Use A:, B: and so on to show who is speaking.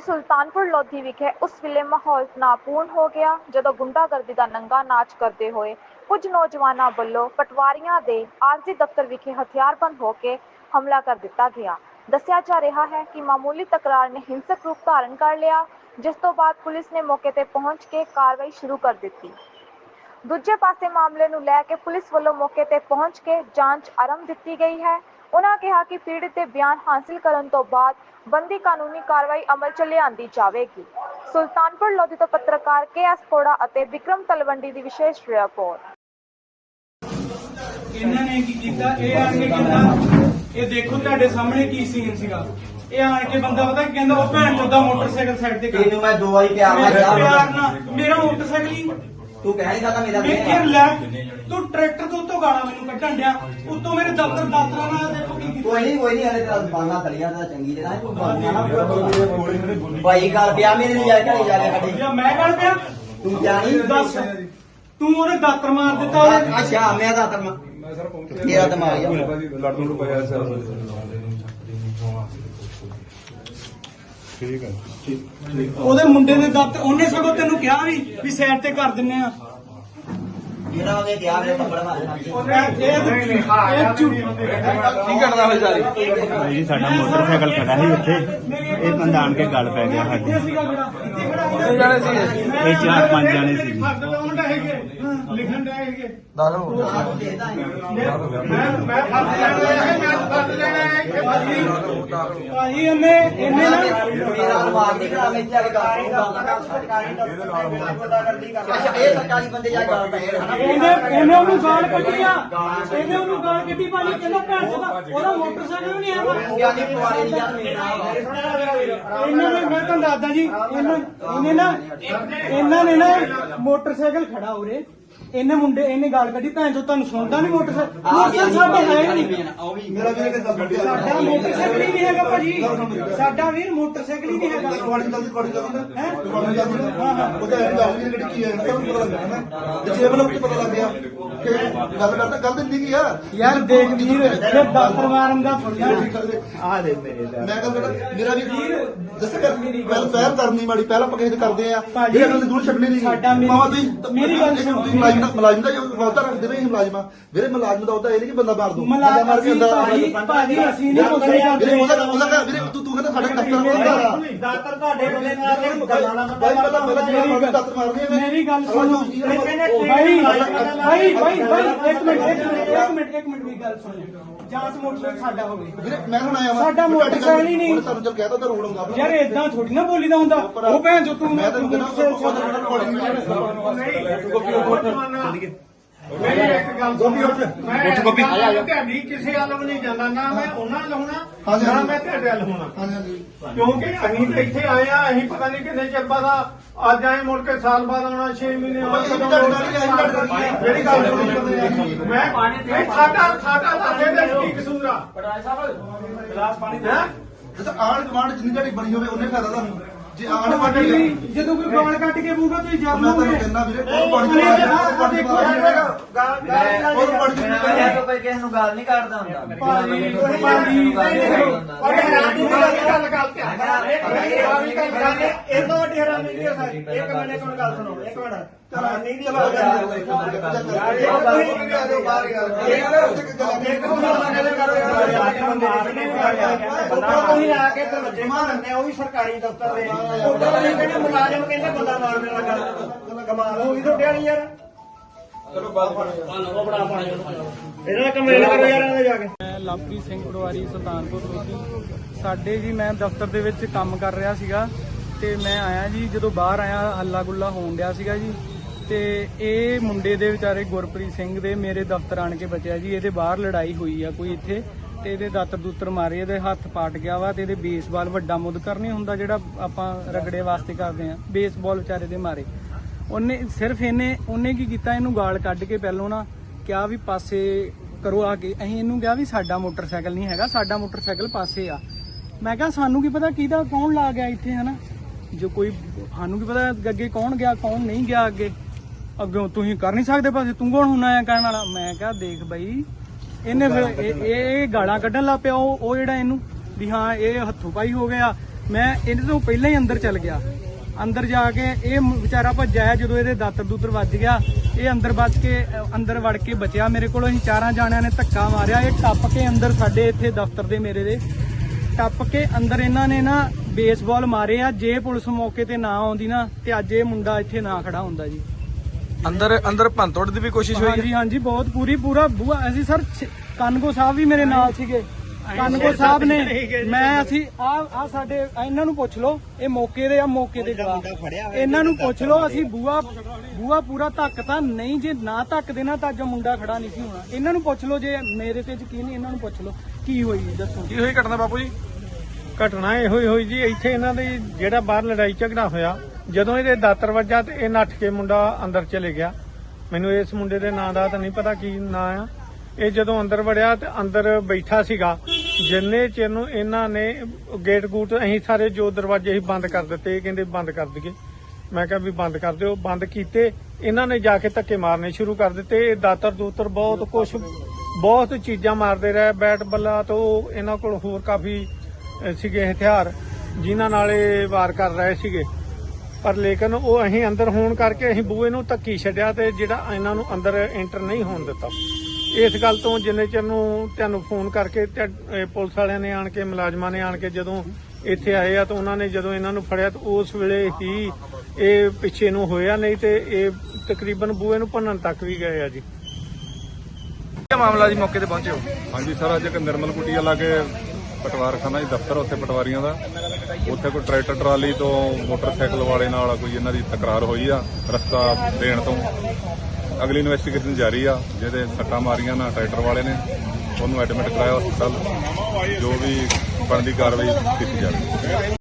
A: ਸੁਲਤਾਨਪੁਰ ਲੋਧੀ ਵਿਖੇ ਉਸ ਵੇਲੇ ਮਾਹੌਲ ਤਣਾਅਪੂਰਨ ਹੋ ਗਿਆ, ਜਦੋਂ ਗੁੰਡਾਗਰਦੀ ਦਾ ਨੰਗਾ ਨਾਚ ਕਰਦੇ ਹੋਏ ਕੁਝ ਨੌਜਵਾਨਾਂ ਵੱਲੋਂ ਪਟਵਾਰੀਆਂ ਦੇ ਆਰਜ਼ੀ ਦਫ਼ਤਰ ਵਿਖੇ ਹਥਿਆਰਬੰਦ ਹੋ ਕੇ ਹਮਲਾ ਕਰ ਦਿੱਤਾ ਗਿਆ। ਦੱਸਿਆ ਜਾ ਰਿਹਾ ਹੈ ਕਿ ਮਾਮੂਲੀ ਤਕਰਾਰ ਨੇ ਹਿੰਸਕ ਰੂਪ ਧਾਰਨ ਕਰ ਲਿਆ, ਜਿਸ ਤੋਂ ਬਾਅਦ ਪੁਲਿਸ ਨੇ ਮੌਕੇ ਤੇ ਪਹੁੰਚ ਕੇ ਕਾਰਵਾਈ ਸ਼ੁਰੂ ਕਰ ਦਿੱਤੀ। ਦੂਜੇ ਪਾਸੇ ਮਾਮਲੇ ਨੂੰ ਲੈ ਕੇ ਪੁਲਿਸ ਵੱਲੋਂ ਮੌਕੇ ਤੇ ਪਹੁੰਚ ਕੇ ਜਾਂਚ ਆਰੰਭ ਦਿੱਤੀ ਗਈ ਹੈ। ਉਹਨਾਂ ਕਿਹਾ ਕਿ ਪੀੜਤ ਦੇ ਬਿਆਨ ਹਾਸਲ ਕਰਨ ਤੋਂ ਬਾਅਦ ਬੰਦੀ ਕਾਨੂੰਨੀ ਕਾਰਵਾਈ ਅਮਲ 'ਚ ਲਿਆਂਦੀ ਜਾਵੇਗੀ। ਸੁਲਤਾਨਪੁਰ ਲੋਧੀ ਤੋਂ ਪੱਤਰਕਾਰ ਕੇ ਐਸ ਕੋੜਾ ਅਤੇ ਵਿਕਰਮ ਤਲਵੰਡੀ ਦੀ ਵਿਸ਼ੇਸ਼ ਰਿਪੋਰਟ।
B: ਇਹਨਾਂ ਨੇ ਕੀ ਕੀਤਾ? ਇਹ ਆਣ ਕੇ ਕਹਿੰਦਾ ਇਹ ਦੇਖੋ ਤੁਹਾਡੇ ਸਾਹਮਣੇ ਕੀ ਸੀਨ ਸੀਗਾ। ਇਹ ਆਣ ਕੇ ਬੰਦਾ ਪਤਾ ਕੀ ਕਹਿੰਦਾ? ਉਹ ਭੈਣ ਚੋਦਾ ਮੋਟਰਸਾਈਕਲ ਸਾਈਡ ਤੇ ਕਰ
C: ਤੈਨੂੰ ਮੈਂ ਦੋ ਵਾਰੀ ਪਿਆਰ ਨਾਲ
B: ਮੇਰਾ ਮੋਟਰਸਾਈਕਲ ਹੀ
C: ਤੂੰ ਕਹਿ ਨਹੀਂ ਸਕਦਾ ਮੇਰਾ
B: ਮੈਂ ਇਹ ਲੈ ਤੂੰ ਟਰੈਕਟਰ ਤੋਂ ਉੱਤੋਂ ਗਾਲਾਂ ਮੈਨੂੰ ਕੱਢਣ ਡਿਆ। ਉੱਤੋਂ ਮੇਰੇ ਦਫ਼ਤਰ ਦਾਤਰਾ ਨਾਲ ਦੇਖੋ ਕੀ ਕੀਤਾ।
C: ਕੋਈ ਨਹੀਂ ਕੋਈ ਨਹੀਂ ਹਲੇ ਤੇਰਾ ਬਾਨਾ ਤਲੀਆ ਦਾ ਚੰਗੀ ਜਿਹੜਾ ਤੂੰ ਬਾਨਾ ਨਾ ਭਾਈ ਗੱਲ ਪਿਆ ਮੇਰੇ ਨਹੀਂ ਜਾ ਕੇ ਜਾ ਕੇ ਸਾਡੀ
B: ਜਾਂ ਮੈਂ ਗੱਲ ਪਿਆ।
C: ਤੂੰ ਜਾਣੀ?
B: ਦੱਸ। ਤੂੰ ਉਹਨੇ ਦਾਤਰ ਮਾਰ ਦਿੱਤਾ ਉਹਨੇ।
C: ਅੱਛਾ ਮੈਂ ਦਾ ਤਰ ਤੇਰਾ ਦਿਮਾਗ ਆ।
D: ਲੜਨ ਨੂੰ ਪਿਆ ਸਰ। ਠੀਕ ਹੈ
B: ਉਹਦੇ ਮੁੰਡੇ ਦੇ ਦਾਤਰ ਉਹਨੇ ਸਗੋਂ ਤੈਨੂੰ ਕਿਹਾ ਵੀ ਵੀ ਸਾਈਡ ਤੇ ਕਰ ਦਿੰਨੇ ਆ
C: ਜਿਹੜਾ ਉਹਨੇ ਕਿਹਾ ਮੇਰੇ ਥੱਪੜ ਮਾਰਨਾ
B: ਇਹ ਇਹ ਇਹ
D: ਕੀ ਕਰਦਾ ਵਿਚਾਰੀ
E: ਜੀ ਸਾਡਾ ਮੋਟਰਸਾਈਕਲ ਖੜਾ ਸੀ ਉੱਥੇ ਇਹ ਬੰਦਾ ਆਣ ਕੇ ਗੱਲ ਪੈ ਗਿਆ ਸਾਡੇ
D: ਕਿੰਨੇ ਜਾਣੇ ਸੀ
E: ਇਹ ਚਾਰ ਪੰਜ ਜਾਣੇ ਸੀ
B: ਦਾ ਹੈਗੇ ਹਾਂ, ਲਿਖਣ ਦਾ ਹੈਗੇ
C: ਦਾਰੂ
B: ਮੈਂ ਮੈਂ ਫਸ ਲੈਣਾ ਹੈ ਮੈਂ ਫਸ ਲੈਣਾ ਹੈ ਕਿ ਭਾਜੀ ਭਾਜੀ ਇਹਨੇ ਇਹਨੇ ਨਾ
C: ਮੇਰਾ ਦਿਮਾਗ ਨਹੀਂ ਖਰਾਬ ਇੱਥੇ ਆ ਕੇ ਗੱਲ ਅੱਛਾ ਇਹ ਸਰਕਾਰੀ ਬੰਦੇ ਜਾ ਕੇ ਗੱਲ ਪੈ ਹਨਾ
B: ਇਹਨੇ ਇਹਨੇ ਉਹਨੂੰ ਗਾਲ ਕੱਢੀ ਆ। ਇਹਨੇ ਉਹਨੂੰ ਗਾਲ ਕੱਢੀ ਭਾਜੀ ਕਹਿੰਦਾ ਭੈਣ ਚੋਦਾ ਉਹਦਾ ਮੋਟਰਸਾਈਕਲ ਵੀ ਨਹੀਂ ਹੈਗਾ।
C: ਗਿਆ ਨਹੀਂ ਪੁਆਰੇ ਦੀ ਯਾਰ ਮੇਰਾ
B: ਇਹਨਾਂ ਨੇ ਮੈਂ ਤੁਹਾਨੂੰ ਦੱਸਦਾ ਜੀ ਇਹਨਾਂ ਇਹਨੇ ਨਾ ਇਹਨਾਂ ਨੇ ਨਾ ਮੋਟਰਸਾਈਕਲ ਖੜਾ ਉਰੇ। ਇਹਨੇ ਮੁੰਡੇ ਇਹਨੇ ਗਾਲ ਕੱਢੀ ਭੈਣ ਚੋ ਤੁਹਾਨੂੰ ਸੁਣਦਾ ਨਹੀਂ ਮੋਟਰਸਾਈਕਲ ਮੋਟਰਸਾਈਕਲ ਸਾਡਾ ਹੈ ਹੀ ਨਹੀਂ
C: ਮੇਰਾ ਵੀਰ ਕਿੱਦਾਂ
B: ਸਾਡਾ ਮੋਟਰਸਾਈਕਲ ਹੀ ਨਹੀਂ ਹੈਗਾ ਭਾਜੀ ਸਾਡਾ ਵੀਰ ਮੋਟਰਸਾਈਕਲ ਹੀ ਨਹੀਂ ਹੈਗਾ ਯਾਰ ਦੇਖ ਵੀਰ ਇਹ ਦਾਤਰ ਮਾਰਨ ਦਾ ਫੁੱਲਾ
E: ਆ ਦੇ ਮੇਰੇ ਦਾ
F: ਮੇਰਾ ਵੀ ਦੱਸ ਕਰ ਪਹਿਲ ਪਹਿਲ ਕਰਨੀ ਮਾੜੀ ਪਹਿਲਾਂ ਆਪਾਂ ਕਿਸੇ ਦੇ ਕਰਦੇ ਆ। ਅਗਲੇ ਦੀ ਦੂਰ ਛੱਡਣੀ ਨਹੀਂ।
B: ਸਾਡਾ ਮੇਰੀ-
F: ਭਾਵੇਂ ਤੁਸੀਂ-
B: ਮੇਰੀ ਗੱਲ ਸੁਣੋ।
F: ਮੁਲਾਜ਼ਮ ਦਾ ਮੁਲਾਜ਼ਮ ਦਾ ਵਾਅਦਾ ਰੱਖਦੇ ਨੇ ਮੁਲਾਜ਼ਮਾ। ਵੀਰੇ ਮੁਲਾਜ਼ਮ ਦਾ ਉਹਦਾ ਇਹ ਨਹੀਂ ਕਿ ਬੰਦਾ ਮਾਰ ਦੂ।
B: ਮਲਾਜ਼ਮ ਭਾਜੀ ਭਾਜੀ ਅਸੀਂ ਨਹੀਂ ਕੁਝ
F: ਵੀਰੇ ਉਹਦਾ ਉਹਦਾ ਵੀਰੇ ਤੂੰ ਤੂੰ ਕਹਿੰਦਾ ਸਾਡੇ ਦਫ਼ਤਰ ਦਾ ਹੁੰਦਾ ਆ
B: ਦਾਤਰ ਤੁਹਾਡੇ ਬੰਦੇ ਨਾਲ
F: ਗੱਲਾਂ ਨਾ ਬਾਈ ਪਤਾ ਮੇਰਾ ਜਿਹੜਾ ਮੈਂ ਦਫ਼ਤਰ ਮਾਰਦੀ ਆ
B: ਮੇਰੀ ਗੱਲ ਸੁਣੋ। ਭਾਈ ਭਾਈ ਭਾਈ ਭਾਈ ਇੱਕ ਮਿੰਟ ਇੱਕ ਮਿੰਟ ਇੱਕ ਮਿੰਟ ਇੱਕ ਮਿੰਟ ਮੇਰੀ ਗੱਲ ਸੁਣੋ। ਜਾਂਚ ਮੋਟਰਸਾਈਕਲ ਸਾਡਾ ਹੋਵੇ
F: ਵੀਰੇ ਮੈਂ ਹੁਣ ਆਇਆ ਵਾਂ
B: ਸਾਡਾ ਮੋਟਰਸਾਈਕਲ ਹੀ ਨਹੀਂ।
F: ਉਹਨੇ ਤੁਹਾਨੂੰ ਜਦ ਕਹਿਤਾ ਤਾਂ ਰੋਡ ਆਉਂਦਾ ਆਪਣਾ।
B: ਯਾਰ ਇਦਾਂ ਥੋੜੀ ਨਾ ਬੋਲੀਦਾ ਹੁੰਦਾ ਉਹ ਭੈਣ ਜੋ ਤੂੰ
F: ਮੈਂ ਤੈਨੂੰ ਕਹਿੰਦਾ ਉਹ
G: ਮੇਰੀ ਇੱਕ ਗੱਲ ਗੋਪੀ ਉੱਠ। ਉੱਠ ਗੋਪੀ। ਤੁਹਾਡੀ ਕਿਸੇ ਵੱਲ ਵੀ ਨਹੀਂ ਜਾਂਦਾ ਨਾ ਮੈਂ ਉਹਨਾਂ
F: ਹਾਂਜੀ,
G: ਨਾ
F: ਹਾਂਜੀ।
G: ਮੈਂ ਤੁਹਾਡੇ ਵੱਲ ਹੋਣਾ।
F: ਹਾਂਜੀ ਹਾਂਜੀ।
G: ਕਿਉਂਕਿ ਅਸੀਂ ਤਾਂ ਇੱਥੇ ਆਏ ਆ ਅਸੀਂ ਪਤਾ ਨਹੀਂ ਕਿੰਨੇ ਚਿਰ ਬਾਅਦ ਆ- ਅੱਜ ਆਏ ਮੁੜ ਕੇ ਸਾਲ ਬਾਅਦ ਆਉਣਾ 6 ਮਹੀਨੇ
F: ਭਾਈ, ਇਹ ਵੀ ਤੁਹਾਡੇ ਨਾਲ ਹੀ ਆਏ, ਤੁਹਾਡੇ ਨਾਲ ਹੀ ਆਏ।
G: ਮੇਰੀ ਗੱਲ ਸੁਣੋ ਮੈਂ ਮੈਂ ਸਾਡਾ ਸਾਡਾ ਦੱਸੇ ਦੇ ਕੀ ਕਸੂਰ ਆ? ਗਲਾਸ ਪਾਣੀ ਹੈ?
F: ਜਦੋਂ ਆਣ ਕਮਾਂਡ ਜਿੰਨੀ ਤੁਹਾਡੀ ਬਣੀ ਹੋਵੇ ਉਹਨੇ ਫਾਇਦਾ ਤੁਹਾਨੂੰ? ਜੇ ਕਮਾਂਡ
B: ਜਦੋਂ ਕੋਈ ਗਾਲ ਕੱਟ ਕੇ ਬੂਗਾ ਤੁਸੀਂ
F: ਮੈਂ
B: ਜਾਣੋਗੇ
F: ਤੁਹਾਨੂੰ ਕਹਿੰਦਾ ਵੀਰੇ
C: ਕੋਈ ਕਿਸੇ ਨੂੰ ਗੱਲ ਨਹੀਂ ਕਰਦਾ ਹੁੰਦਾ
B: ਭਾਜੀ ਭਾਜੀ
G: ਅਰੇ ਹੈਰਾਨੀ ਦੀ ਗੱਲ ਗੱਲ ਗੱਲ ਤੇ ਹੈਰਾਨੀ ਦੀ ਗੱਲ ਇਹ ਤੋਂ ਵੱਡੀ ਹੈਰਾਨੀ ਨਹੀਂ ਹੋ ਸਕਦੀ ਇੱਕ ਮਿੰਟ ਇੱਕ ਮਿੰਟ ਗੱਲ ਸੁਣੋ ਇੱਕ ਮਿੰਟ ਹੈਰਾਨੀ ਦੀ ਗੱਲ ਤੁਸੀਂ ਆ ਕੇ ਦਰਵਾਜ਼ੇ ਮਾਰਨੇ ਉਹ ਵੀ ਸਰਕਾਰੀ ਦਫ਼ਤਰ ਦੇ ਕਹਿੰਦੇ ਮੁਲਾਜ਼ਮ ਕਹਿੰਦੇ ਬੰਦਾ ਮਾਰ ਮੇਰੇ ਲੱਗਾ ਕਮਾਲ ਹੋ ਗਈ ਤੁਹਾਡੇ ਵਾਲੀ ਯਾਰ ਇਹਨਾਂ ਦਾ ਕਰੋ ਯਾਰ ਇਹਨਾਂ ਦੇ ਜਾ ਕੇ।
B: ਮੈਂ ਲਵਪ੍ਰੀਤ ਸਿੰਘ ਪਟਵਾਰੀ ਸੁਲਤਾਨਪੁਰ ਲੋਧੀ ਸਾਡੇ ਜੀ ਮੈਂ ਦਫ਼ਤਰ ਦੇ ਵਿੱਚ ਕੰਮ ਕਰ ਰਿਹਾ ਸੀਗਾ ਤੇ ਮੈਂ ਆਇਆ ਜੀ ਜਦੋਂ ਬਾਹਰ ਆਇਆ ਹੱਲਾ ਗੁੱਲਾ ਹੋਣ ਡਿਆ ਸੀਗਾ ਜੀ। ਤੇ ਇਹ ਮੁੰਡੇ ਦੇ ਵਿਚਾਰੇ ਗੁਰਪ੍ਰੀਤ ਸਿੰਘ ਦੇ ਮੇਰੇ ਦਫ਼ਤਰ ਆਣ ਕੇ ਬਚਿਆ ਜੀ। ਇਹਦੇ ਬਾਹਰ ਲੜਾਈ ਹੋਈ ਆ ਕੋਈ ਇੱਥੇ ਤੇ ਇਹਦੇ ਦਾਤਰ ਦੂਤਰ ਮਾਰੇ ਇਹਦੇ ਹੱਥ ਪਾਟ ਗਿਆ ਵਾ ਤੇ ਇਹਦੇ ਬੇਸਬਾਲ ਵੱਡਾ ਮੁੱਦਕਰ ਨਹੀਂ ਹੁੰਦਾ ਜਿਹੜਾ ਆਪਾਂ ਰਗੜੇ ਵਾਸਤੇ ਕਰਦੇ ਆ। ਬੇਸਬਾਲ ਵਿਚਾਰੇ ਦੇ ਮਾਰੇ। ਉਹਨੇ ਸਿਰਫ ਇਹਨੇ ਉਹਨੇ ਕੀ ਕੀਤਾ? ਇਹਨੂੰ ਗਾਲ ਕੱਢ ਕੇ ਪਹਿਲੋਂ ਨਾ ਕਿਹਾ ਵੀ ਪਾਸੇ ਕਰੋ ਆ ਕੇ। ਅਸੀਂ ਇਹਨੂੰ ਕਿਹਾ ਵੀ ਸਾਡਾ ਮੋਟਰਸਾਈਕਲ ਨਹੀਂ ਹੈਗਾ ਸਾਡਾ ਮੋਟਰਸਾਈਕਲ ਪਾਸੇ ਆ। ਮੈਂ ਕਿਹਾ ਸਾਨੂੰ ਕੀ ਪਤਾ ਕਿਹਦਾ ਕੌਣ ਲਾ ਗਿਆ ਇੱਥੇ ਹਨਾ? ਜੋ ਕੋਈ ਸਾਨੂੰ ਕੀ ਪਤਾ ਅੱਗੇ ਕੌਣ ਗਿਆ ਕੌਣ ਨਹੀਂ ਗਿਆ ਅੱਗੇ। ਅੱਗੇ ਤੁਸੀਂ ਕਰ ਨਹੀਂ ਸਕਦੇ ਪਾਸੇ ਤੂੰ ਕੌਣ ਹੁੰਨਾ ਆ ਕਹਿਣ ਵਾਲਾ? ਮੈਂ ਕਿਹਾ ਦੇਖ ਬਈ ਇਹਨੇ ਫਿਰ ਇਹ ਗਾਲਾਂ ਕੱਢਣ ਲੱਗ ਪਿਆ ਉਹ ਜਿਹੜਾ ਇਹਨੂੰ ਵੀ ਹਾਂ ਇਹ ਹੱਥੋਂ ਪਾਈ ਹੋ ਗਿਆ। ਮੈਂ ਇਹਦੇ ਤੋਂ ਪਹਿਲਾਂ ਹੀ ਅੰਦਰ ਚੱਲ ਗਿਆ। ਅੰਦਰ ਜਾ ਕੇ ਇਹ ਵਿਚਾਰਾ ਭੱਜਿਆ ਹੈ ਜਦੋਂ ਇਹਦੇ ਦਾਤਰ ਦੂਤਰ ਵੱਜ ਗਿਆ ਇਹ ਅੰਦਰ ਬਚ ਕੇ ਅੰਦਰ ਵੜ ਕੇ ਬਚਿਆ ਮੇਰੇ ਕੋਲ। ਅਸੀਂ ਚਾਰਾਂ ਜਾਣਿਆਂ ਨੇ ਧੱਕਾ ਮਾਰਿਆ। ਇਹ ਟੱਪ ਕੇ ਅੰਦਰ ਸਾਡੇ ਇੱਥੇ ਦਫ਼ਤਰ ਦੇ ਮੇਰੇ ਦੇ। ਟੱਪ ਕੇ ਅੰਦਰ ਇਹਨਾਂ ਨੇ ਨਾ ਬੇਸਬਾਲ ਮਾਰੇ ਆ। ਜੇ ਪੁਲਿਸ ਮੌਕੇ ਤੇ ਨਾ ਆਉਂਦੀ ਨਾ ਤੇ ਅੱਜ ਇਹ ਮੁੰਡਾ ਇੱਥੇ ਨਾ ਖੜਾ ਹੁੰਦਾ ਜੀ।
D: ਅੰਦਰ ਅੰਦਰ ਭੰਤੋੜ ਦੀ ਵੀ ਕੋਸ਼ਿਸ਼ ਹੋਈ
B: ਹਾਂਜੀ ਹਾਂਜੀ ਬਹੁਤ ਪੂਰੀ ਪੂਰਾ ਬੂਆ ਅਸੀਂ ਸਰ ਕਾਨਗੋ ਸਾਹਿਬ ਵੀ ਮੇਰੇ ਨਾਲ ਸੀਗੇ। ਕਾਨਗੋ ਸਾਹਿਬ ਨੇ ਮੈਂ ਅਸੀਂ ਆ ਆ ਸਾਡੇ ਇਹਨਾਂ ਨੂੰ ਪੁੱਛ ਲਓ ਇਹ ਮੌਕੇ ਦੇ ਆ ਮੌਕੇ ਦੇ ਗਵਾਹ ਇਹਨਾਂ ਨੂੰ ਪੁੱਛ ਲਓ ਅਸੀਂ ਬੂਆ ਬੂਆ ਪੂਰਾ ਧੱਕਤਾ ਨਹੀਂ ਜੇ ਨਾ ਧੱਕ ਦੇਣਾ ਤਾਂ ਅੱਜ ਮੁੰਡਾ ਖੜਾ ਨਹੀਂ ਸੀ ਹੋਣਾ। ਇਹਨਾਂ ਨੂੰ ਪੁੱਛ ਲਓ ਜੇ ਮੇਰੇ ਤੇ ਯਕੀਨ ਨਹੀਂ ਇਹਨਾਂ ਨੂੰ ਪੁੱਛ ਲਓ ਕੀ ਹੋਈ ਦੱਸੋ।
D: ਕੀ ਹੋਈ ਘਟਨਾ ਬਾਪੂ ਜੀ?
H: ਘਟਨਾ ਇਹੋ ਹੀ ਹੋਈ ਜੀ ਇੱਥੇ ਇਹਨਾਂ ਦੀ ਜਿਹੜਾ ਬਾਹਰ ਲੜਾਈ ਝਗੜਾ ਹੋਇਆ ਜਦੋਂ ਇਹਦੇ ਦਾਤਰ ਵੱਜਾ ਤੇ ਇਹ ਨੱਠ ਕੇ ਮੁੰਡਾ ਅੰਦਰ ਚਲੇ ਗਿਆ। ਮੈਨੂੰ ਇਸ ਮੁੰਡੇ ਦੇ ਨਾਂ ਦਾ ਤਾਂ ਨਹੀਂ ਪਤਾ ਕੀ ਨਾਂ ਆ। ਇਹ ਜਦੋਂ ਅੰਦਰ ਵੜਿਆ ਤੇ ਅੰਦਰ ਬੈਠਾ ਸੀਗਾ ਜਿੰਨੇ ਚਿਰ ਨੂੰ ਇਹਨਾਂ ਨੇ ਗੇਟ ਗੂਟ ਅਸੀਂ ਸਾਰੇ ਜੋ ਦਰਵਾਜ਼ੇ ਅਸੀਂ ਬੰਦ ਕਰ ਦਿੱਤੇ, ਇਹ ਕਹਿੰਦੇ ਬੰਦ ਕਰ ਦਈਏ। ਮੈਂ ਕਿਹਾ ਵੀ ਬੰਦ ਕਰ ਦਿਓ, ਬੰਦ ਕੀਤੇ। ਇਹਨਾਂ ਨੇ ਜਾ ਕੇ ਧੱਕੇ ਮਾਰਨੇ ਸ਼ੁਰੂ ਕਰ ਦਿੱਤੇ। ਇਹ ਦਾਤਰ ਦੂਤਰ ਬਹੁਤ ਕੁਝ ਬਹੁਤ ਚੀਜ਼ਾਂ ਮਾਰਦੇ ਰਹੇ। ਬੈਟ ਬੱਲਾ ਤੋਂ ਇਹਨਾਂ ਕੋਲ ਹੋਰ ਕਾਫੀ ਸੀਗੇ ਹਥਿਆਰ, ਜਿਨ੍ਹਾਂ ਨਾਲ ਇਹ ਵਾਰ ਕਰ ਰਹੇ ਸੀਗੇ। ਪਰ ਲੇਕਿਨ ਉਹ ਅਸੀਂ ਅੰਦਰ ਹੋਣ ਕਰਕੇ ਅਸੀਂ ਬੂਏ ਨੂੰ ਧੱਕੀ ਛੱਡਿਆ ਤੇ ਜਿਹੜਾ ਇਹਨਾਂ ਨੂੰ ਅੰਦਰ ਐਂਟਰ ਨਹੀਂ ਹੋਣ ਦਿੱਤਾ। ਇਸ ਗੱਲ ਤੋਂ ਜਿੰਨੇ ਚਿਰ ਨੂੰ ਤੁਹਾਨੂੰ ਫੋਨ ਕਰਕੇ ਪੁਲਿਸ ਵਾਲਿਆਂ ਨੇ ਆਣ ਕੇ ਮੁਲਾਜ਼ਮਾਂ ਨੇ ਆਣ ਕੇ ਜਦੋਂ ਇੱਥੇ ਆਏ ਆ ਤਾਂ ਉਹਨਾਂ ਨੇ ਜਦੋਂ ਇਹਨਾਂ ਨੂੰ ਫੜਿਆ ਤਾਂ ਉਸ ਵੇਲੇ ਹੀ ਇਹ ਪਿੱਛੇ ਨੂੰ ਹੋਇਆ ਨਹੀਂ ਤੇ ਇਹ ਤਕਰੀਬਨ ਬੂਏ ਨੂੰ ਭੰਨਣ ਤੱਕ ਵੀ ਗਏ ਆ ਜੀ।
D: ਕੀ ਮਾਮਲਾ ਜੀ ਮੌਕੇ ਤੇ ਪਹੁੰਚੇ ਹੋ?
I: ਹਾਂਜੀ ਸਰ ਅੱਜ ਇੱਕ ਨਿਰਮਲ ਕੁਟੀਆ ਲਾਗੇ ਪਟਵਾਰਖਾਨਾ ਜੀ ਦਫ਼ਤਰ ਉੱਥੇ ਪਟਵਾਰੀਆਂ ਦਾ। ਉੱਥੇ ਕੋਈ ਟਰੈਕਟਰ ਟਰਾਲੀ ਤੋਂ ਮੋਟਰਸਾਈਕਲ ਵਾਲੇ ਨਾਲ ਕੋਈ ਇਹਨਾਂ ਦੀ ਤਕਰਾਰ ਹੋਈ ਆ ਰਸਤਾ ਦੇਣ ਤੋਂ। ਅਗਲੀ ਇਨਵੈਸਟੀਗੇਸ਼ਨ ਜਾਰੀ ਆ, ਜਿਹਦੇ ਸੱਟਾਂ ਮਾਰੀਆਂ ਨਾ ਟਰੈਕਟਰ ਵਾਲੇ ਨੇ, ਉਹਨੂੰ ਐਡਮਿਟ ਕਰਾਇਆ ਹਸਪਤਾਲ ਜੋ ਵੀ ਬਣਦੀ ਕਾਰਵਾਈ ਕੀਤੀ ਜਾਵੇ।